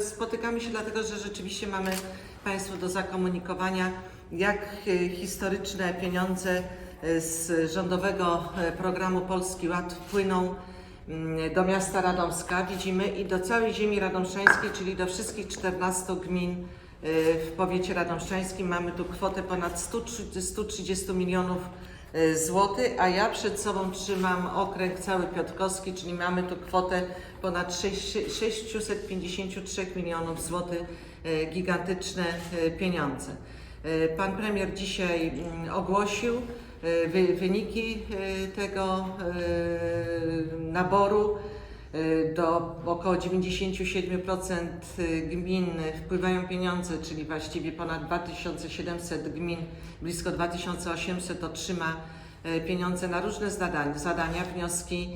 Spotykamy się dlatego, że rzeczywiście mamy Państwu do zakomunikowania, jak e, historyczne pieniądze e, z rządowego e, programu Polski Ład wpłyną mm, do miasta Radomska. Widzimy i do całej ziemi radomszczańskiej, czyli do wszystkich 14 gmin w powiecie radomszczańskim. Mamy tu kwotę ponad 130 130 milionów e, złotych, a ja przed sobą trzymam okręg cały Piotrkowski, czyli mamy tu kwotę ponad sześć- 653 milionów złotych, e, gigantyczne e, pieniądze. Pan premier dzisiaj mm, ogłosił wy- wyniki tego naboru. E, Do około 97% gmin wpływają pieniądze, czyli właściwie ponad 2700 gmin, blisko 2800 otrzyma e, pieniądze na różne zadania, zadania wnioski,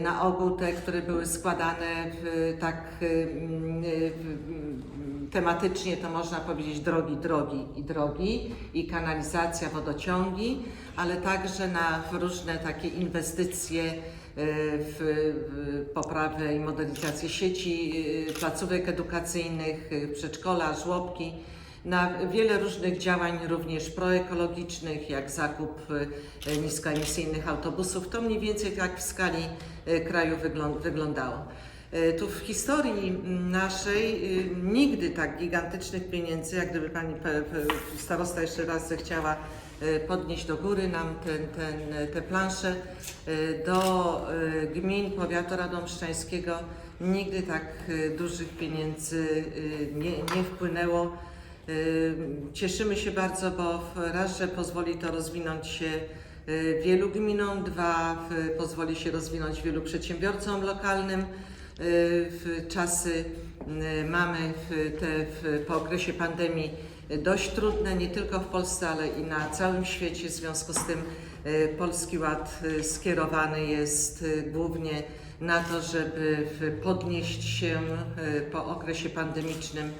na ogół te, które były składane w, tak mm, w, mm, tematycznie, to można powiedzieć drogi, drogi i drogi i kanalizacja, wodociągi, ale także na różne takie inwestycje w, w poprawę i modernizację sieci, e, placówek edukacyjnych, e, przedszkola, żłobki, na wiele różnych działań, również proekologicznych, jak zakup e, niskoemisyjnych autobusów. To mniej więcej tak w skali e, kraju wyglą- wyglądało. E, Tu w historii naszej nigdy tak gigantycznych pieniędzy, jak gdyby pani starosta jeszcze raz zechciała e, podnieść do góry nam ten, ten, te plansze e, do e, gmin powiatu radomszczańskiego, nigdy tak dużych pieniędzy nie, nie wpłynęło. Y, Cieszymy się bardzo, bo raz, że pozwoli to rozwinąć się y, wielu gminom, dwa, pozwoli się rozwinąć wielu przedsiębiorcom lokalnym. Y, W czasy y, mamy w te, w, po okresie pandemii y, dość trudne, nie tylko w Polsce, ale i na całym świecie. W związku z tym y, Polski Ład y, skierowany jest y, głównie na to, żeby podnieść się po okresie pandemicznym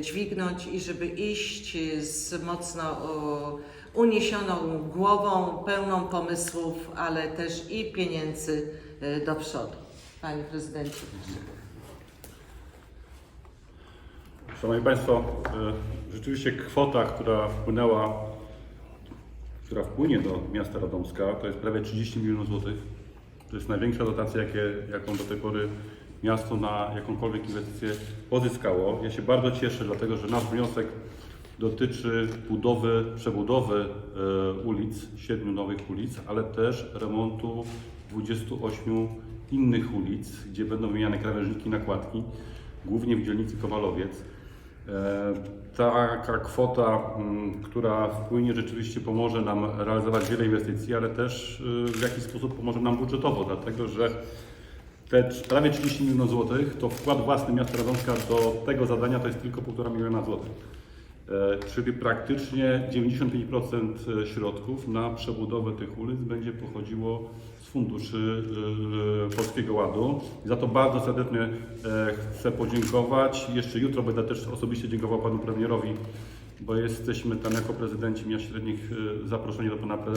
dźwignąć i żeby iść z mocno uniesioną głową, pełną pomysłów, ale też i pieniędzy do przodu. Panie prezydencie. Szanowni Państwo, e, rzeczywiście kwota, która wpłynęła, która wpłynie do miasta Radomska, to jest prawie 30 milionów złotych. To jest największa dotacja, jakie, jaką do tej pory miasto na jakąkolwiek inwestycję pozyskało. Ja się bardzo cieszę, dlatego że nasz wniosek dotyczy budowy, przebudowy e, ulic, siedmiu nowych ulic, ale też remontu 28 innych ulic, gdzie będą wymieniane krawężniki, nakładki, głównie w dzielnicy Kowalowiec. E, Taka kwota, mm, która wpłynie, rzeczywiście pomoże nam realizować wiele inwestycji, ale też y, w jakiś sposób pomoże nam budżetowo, dlatego że te prawie 30 milionów złotych to wkład własny miasta Radomska do tego zadania to jest tylko 1,5 miliona złotych. E, Czyli praktycznie 95% środków na przebudowę tych ulic będzie pochodziło z funduszy e, Polskiego Ładu. Za to bardzo serdecznie e, chcę podziękować. Jeszcze jutro będę też osobiście dziękował panu premierowi, bo jesteśmy tam jako prezydenci miast średnich e, zaproszeni do pana pre, e,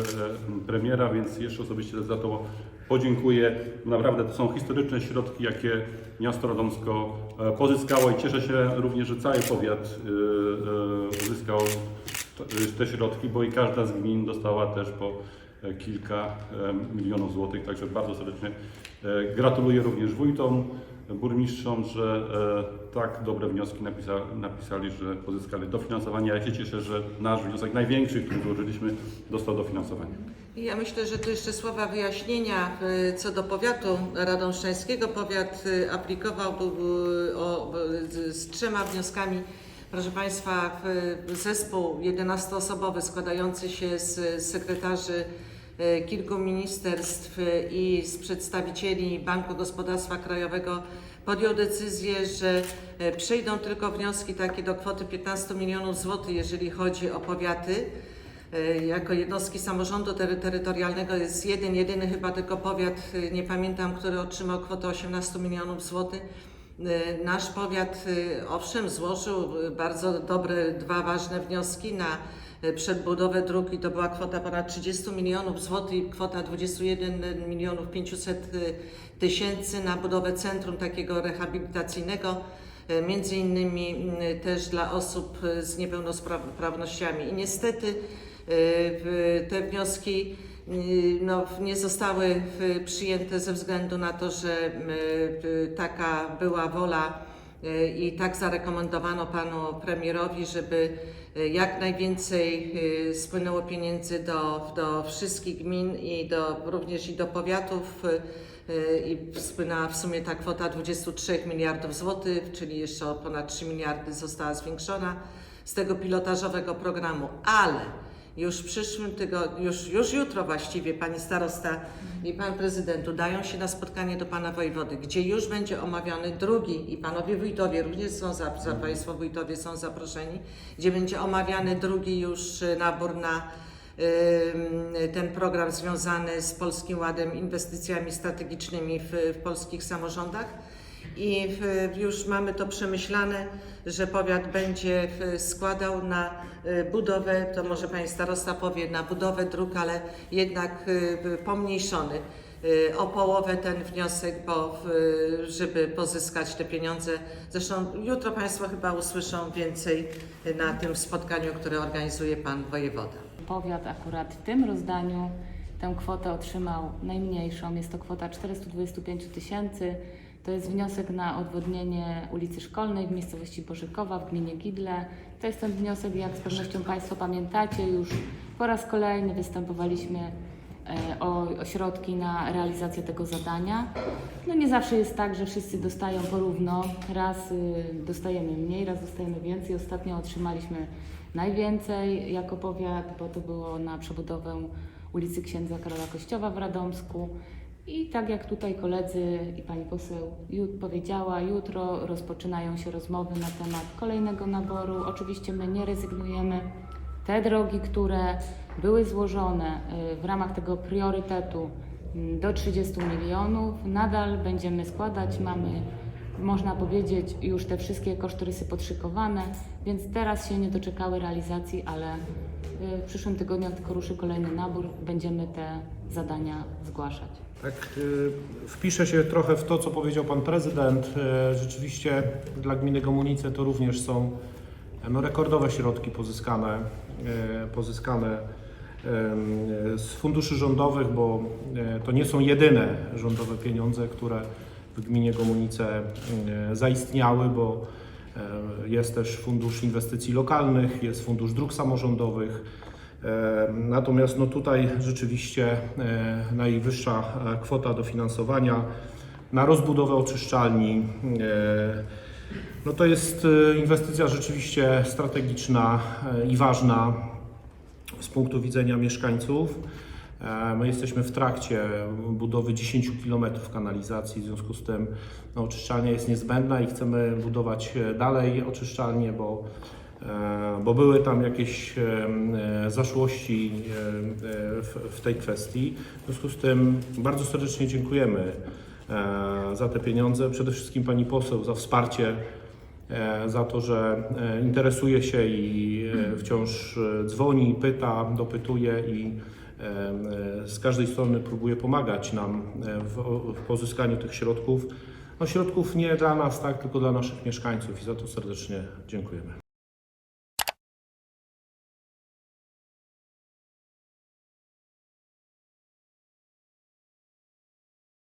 premiera, więc jeszcze osobiście za to podziękuję. Naprawdę to są historyczne środki, jakie miasto Radomsko e, pozyskało i cieszę się również, że cały powiat e, e, uzyskał te środki, bo i każda z gmin dostała też po kilka milionów złotych, także bardzo serdecznie gratuluję również wójtom, burmistrzom, że tak dobre wnioski napisa, napisali, że pozyskali dofinansowanie. Ja się cieszę, że nasz wniosek największy, który złożyliśmy, dostał dofinansowanie. Ja myślę, że tu jeszcze słowa wyjaśnienia co do powiatu radomszczańskiego. Powiat y, aplikował y, y, z, trzema wnioskami. Proszę Państwa, zespół 11-osobowy składający się z sekretarzy kilku ministerstw i z przedstawicieli Banku Gospodarstwa Krajowego podjął decyzję, że przejdą tylko wnioski takie do kwoty 15 milionów złotych, jeżeli chodzi o powiaty. E, Jako jednostki samorządu tery- terytorialnego jest jeden, jedyny chyba tylko powiat, e, nie pamiętam, który otrzymał kwotę 18 milionów złotych. E, Nasz powiat owszem złożył bardzo dobre, dwa ważne wnioski na przedbudowę dróg i to była kwota ponad 30 milionów złotych i kwota 21 milionów 500 tysięcy na budowę centrum takiego rehabilitacyjnego między innymi też dla osób z niepełnosprawnościami. I niestety te wnioski y, no, nie zostały y, przyjęte ze względu na to, że y, y, taka była wola y, i tak zarekomendowano panu premierowi, żeby y, jak najwięcej y, spłynęło pieniędzy do, do wszystkich gmin i do, również i do powiatów y, y, i spłynęła w sumie ta kwota 23 miliardów złotych, czyli jeszcze o ponad 3 miliardy została zwiększona z tego pilotażowego programu, ale już w przyszłym tygodniu, już, już jutro właściwie pani starosta i pan prezydent udają się na spotkanie do pana wojewody, gdzie już będzie omawiany drugi i panowie wójtowie również są za, za państwo wójtowie są zaproszeni, gdzie będzie omawiany drugi już nabór na ten program związany z Polskim Ładem, inwestycjami strategicznymi w, w polskich samorządach. I już mamy to przemyślane, że powiat będzie składał na y, budowę, to może pani starosta powie, na budowę dróg, ale jednak y, pomniejszony y, o połowę ten wniosek, bo żeby pozyskać te pieniądze. Zresztą jutro Państwo chyba usłyszą więcej na tym spotkaniu, które organizuje Pan Wojewoda. Powiat akurat w tym rozdaniu tę kwotę otrzymał najmniejszą. Jest to kwota 425 tysięcy. To jest wniosek na odwodnienie ulicy Szkolnej w miejscowości Bożykowa w gminie Gidle. To jest ten wniosek, jak z pewnością Państwo pamiętacie, już po raz kolejny występowaliśmy e, o, środki na realizację tego zadania. No nie zawsze jest tak, że wszyscy dostają porówno. Raz y, dostajemy mniej, raz dostajemy więcej. Ostatnio otrzymaliśmy najwięcej jako powiat, bo to było na przebudowę ulicy Księdza Karola Kościowa w Radomsku. I tak jak tutaj koledzy i pani poseł powiedziała, jutro rozpoczynają się rozmowy na temat kolejnego naboru. Oczywiście my nie rezygnujemy. Te drogi, które były złożone y, w ramach tego priorytetu mm, do 30 milionów, nadal będziemy składać. Mamy, można powiedzieć, już te wszystkie kosztorysy podszykowane, więc teraz się nie doczekały realizacji, ale w przyszłym tygodniu, tylko ruszy kolejny nabór, będziemy te zadania zgłaszać. Tak, y, wpiszę się trochę w to, co powiedział Pan Prezydent. Y, Rzeczywiście dla gminy Gomunice to również są no, rekordowe środki pozyskane, y, pozyskane z funduszy rządowych, bo e, to nie są jedyne rządowe pieniądze, które w gminie Gomunice e, zaistniały, bo jest też Fundusz Inwestycji Lokalnych, jest Fundusz Dróg Samorządowych. E, Natomiast no tutaj rzeczywiście e, najwyższa e, kwota dofinansowania na rozbudowę oczyszczalni. e, No to jest e, inwestycja rzeczywiście strategiczna e, i ważna z punktu widzenia mieszkańców. E, My jesteśmy w trakcie budowy 10 km kanalizacji, w związku z tym no, oczyszczalnia jest niezbędna i chcemy budować e, dalej oczyszczalnię, bo, e, bo były tam jakieś zaszłości w, w tej kwestii. W związku z tym bardzo serdecznie dziękujemy za te pieniądze. Przede wszystkim Pani Poseł za wsparcie za to, że interesuje się i wciąż dzwoni, pyta, dopytuje i z każdej strony próbuje pomagać nam e, w pozyskaniu tych środków. No środków nie dla nas, tak, tylko dla naszych mieszkańców i za to serdecznie dziękujemy.